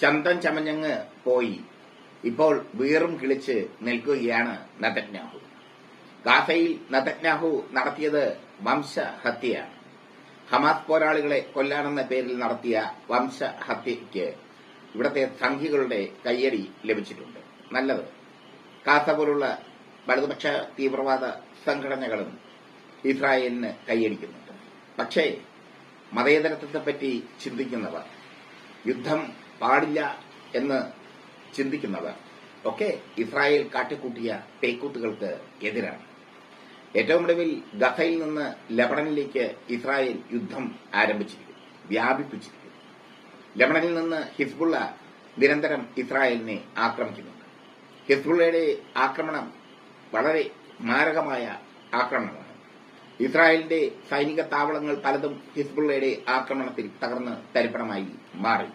ചന്തം ചമഞ്ഞങ്ങ് പോയി. ഇപ്പോൾ വീറും കിളിച്ച് നിൽക്കുകയാണ് നതന്യാഹു ഗാസയിൽ നതന്യാഹു നടത്തിയത് വംശഹത്യയാണ്. ഹമാസ് പോരാളികളെ കൊല്ലാനെന്ന പേരിൽ നടത്തിയ വംശഹത്യയ്ക്ക് ഇവിടത്തെ സംഘികളുടെ കയ്യടി ലഭിച്ചിട്ടുണ്ട്. നല്ലത്. കാസ പോലുള്ള വലതുപക്ഷ തീവ്രവാദ സംഘടനകളും ഇസ്രായേലിന് കൈയടിക്കുന്നുണ്ട്. പക്ഷേ മതേതരത്വത്തെപ്പറ്റി ചിന്തിക്കുന്നവർ യുദ്ധം പാടില്ല എന്ന് ചിന്തിക്കുന്നവർ ഒക്കെ ഇസ്രായേൽ കാട്ടിക്കൂട്ടിയ പേക്കൂത്തുകൾക്ക് എതിരാണ്. ഏറ്റവും ഒടുവിൽ ഗസയിൽ നിന്ന് ലബണനിലേക്ക് ഇസ്രായേൽ യുദ്ധം ആരംഭിച്ചിരിക്കുന്നു വ്യാപിപ്പിച്ചിരിക്കുന്നു. ലബണനിൽ നിന്ന് ഹിസ്ബുള്ള നിരന്തരം ഇസ്രായേലിനെ ആക്രമിക്കുന്നുണ്ട്. ഹിസ്ബുള്ളയുടെ ആക്രമണം വളരെ മാരകമായ ആക്രമണമാണ്. ഇസ്രായേലിന്റെ സൈനിക താവളങ്ങൾ പലതും ഹിസ്ബുള്ളയുടെ ആക്രമണത്തിൽ തകർന്ന് തരിപ്പണമായി മാറി.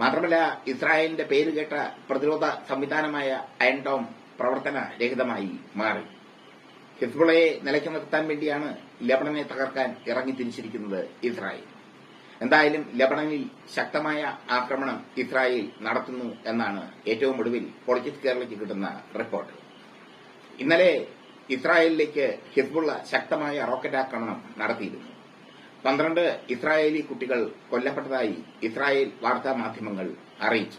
മാത്രമല്ല ഇസ്രായേലിന്റെ പേര് കേട്ട പ്രതിരോധ സംവിധാനമായ അയൺടോം പ്രവർത്തന രഹിതമായി മാറി. ഹിസ്ബുളയെ നിലയ്ക്ക് നിർത്താൻ വേണ്ടിയാണ് ലബണനെ തകർക്കാൻ ഇറങ്ങി തിരിച്ചിരിക്കുന്നത് ഇസ്രായേൽ. എന്തായാലും ലബണനിൽ ശക്തമായ ആക്രമണം ഇസ്രായേൽ നടത്തുന്നു എന്നാണ് ഏറ്റവും ഒടുവിൽ പൊളിറ്റിക്സ് കേരളയ്ക്ക് കിട്ടുന്ന റിപ്പോർട്ട്. ഇന്നലെ ഇസ്രായേലിലേക്ക് ഹിസ്ബുള്ള ശക്തമായ റോക്കറ്റ് ആക്രമണം നടത്തിയിരുന്നു. പന്ത്രണ്ട് ഇസ്രായേലി കുട്ടികൾ കൊല്ലപ്പെട്ടതായി ഇസ്രായേൽ വാർത്താ മാധ്യമങ്ങൾ അറിയിച്ചു.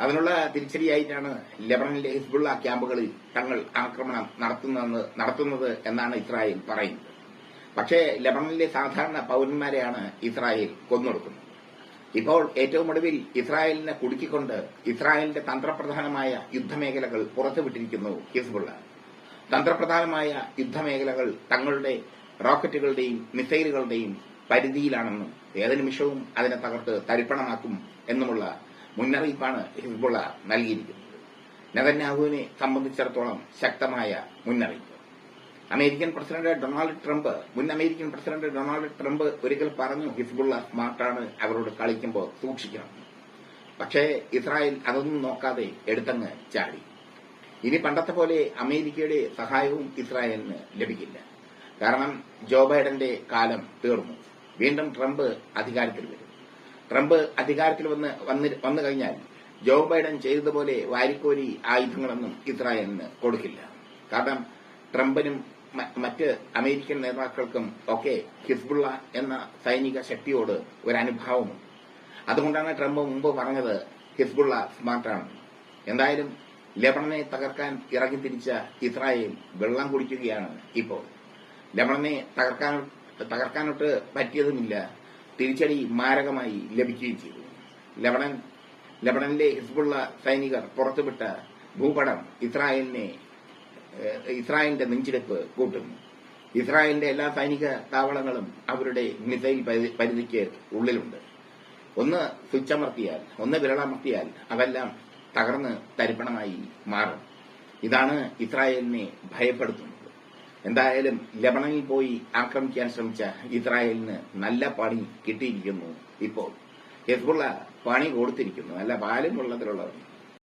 അതിനുള്ള തിരിച്ചടിയായിട്ടാണ് ലെബണനിലെ ഹിസ്ബുള്ള ക്യാമ്പുകളിൽ തങ്ങൾ ആക്രമണം നടത്തുന്നത് നടത്തുന്നത് എന്നാണ് ഇസ്രായേൽ പറയുന്നത്. പക്ഷേ ലെബണനിലെ സാധാരണ പൌരന്മാരെയാണ് ഇസ്രായേൽ കൊന്നൊടുക്കുന്നത്. ഇപ്പോൾ ഏറ്റവും ഒടുവിൽ ഇസ്രായേലിനെ കുടുക്കിക്കൊണ്ട് ഇസ്രായേലിന്റെ തന്ത്രപ്രധാനമായ യുദ്ധമേഖലകൾ പുറത്തുവിട്ടിരിക്കുന്നു ഹിസ്ബുള്ള. തന്ത്രപ്രധാനമായ യുദ്ധമേഖലകൾ തങ്ങളുടെ റോക്കറ്റുകളുടെയും മിസൈലുകളുടെയും പരിധിയിലാണെന്നും ഏത് നിമിഷവും അതിനെ തകർത്ത് തരിപ്പണമാക്കും എന്നുമുള്ള മുന്നറിയിപ്പാണ് ഹിസ്ബുള്ള നൽകിയിരിക്കുന്നത്. നെതന്യാഹുവിനെ സംബന്ധിച്ചിടത്തോളം ശക്തമായ മുന്നറിയിപ്പ്. അമേരിക്കൻ പ്രസിഡന്റ് ഡൊണാൾഡ് ട്രംപ് മുൻ അമേരിക്കൻ പ്രസിഡന്റ് ഡൊണാൾഡ് ട്രംപ് ഒരിക്കൽ പറഞ്ഞു ഹിസ്ബുള്ള സ്മാർട്ടാണ് അവരോട് കളിക്കുമ്പോൾ സൂക്ഷിക്കണം. പക്ഷേ ഇസ്രായേൽ അതൊന്നും നോക്കാതെ എടുത്തങ്ങ് ചാടി. ഇനി പണ്ടത്തെ പോലെ അമേരിക്കയുടെ സഹായവും ഇസ്രായേലിന് ലഭിക്കില്ല. കാരണം ജോ ബൈഡന്റെ കാലം തീർന്നു. വീണ്ടും ട്രംപ് അധികാരത്തിൽ വരും. ട്രംപ് അധികാരത്തിൽ വന്ന് വന്ന് കഴിഞ്ഞാൽ ജോ ബൈഡൻ ചെയ്തതുപോലെ വാരിക്കോരി ആയുധങ്ങളൊന്നും ഇസ്രായേലിന് കൊടുക്കില്ല. കാരണം ട്രംപിനും മറ്റ് അമേരിക്കൻ നേതാക്കൾക്കും ഒക്കെ ഹിസ്ബുള്ള എന്ന സൈനിക ശക്തിയോട് ഒരു അനുഭാവമുണ്ട്. അതുകൊണ്ടാണ് ട്രംപ് മുമ്പ് പറഞ്ഞത് ഹിസ്ബുള്ള സ്മാർട്ടാണ്. എന്തായാലും ലെബണനെ തകർക്കാൻ ഇറങ്ങി തിരിച്ച ഇസ്രായേൽ വെള്ളം കുടിക്കുകയാണ് ഇപ്പോൾ. ലെബണനെ തകർക്കാൻ തകർക്കാനൊട്ട് പറ്റിയതുമില്ല. തിരിച്ചടി മാരകമായി ലഭിക്കുകയും ചെയ്തു. ലവണൻ ലബണനിലെ ഹിസ്ബുള്ള സൈനികർ പുറത്തുവിട്ട ഭൂപടം ഇസ്രായേലിനെ ഇസ്രായേലിന്റെ നെഞ്ചിടിപ്പ് കൂട്ടുന്നു. ഇസ്രായേലിന്റെ എല്ലാ സൈനിക താവളങ്ങളും അവരുടെ മിസൈൽ പരിധിക്ക് ഉള്ളിലുണ്ട്. ഒന്ന് സ്വിച്ച് അമർത്തിയാൽ ഒന്ന് വിരളമർത്തിയാൽ അതെല്ലാം തകർന്ന് തരിപ്പണമായി മാറും. ഇതാണ് ഇസ്രായേലിനെ ഭയപ്പെടുത്തുന്നത്. എന്തായാലും ലബണനിൽ പോയി ആക്രമിക്കാൻ ശ്രമിച്ച ഇസ്രായേലിന് നല്ല പണി കിട്ടിയിരിക്കുന്നു ഇപ്പോൾ. ഹിസ്ബുള്ള പണി കൊടുത്തിരിക്കുന്നു. നല്ല പാലും വെള്ളത്തിലുള്ളവർ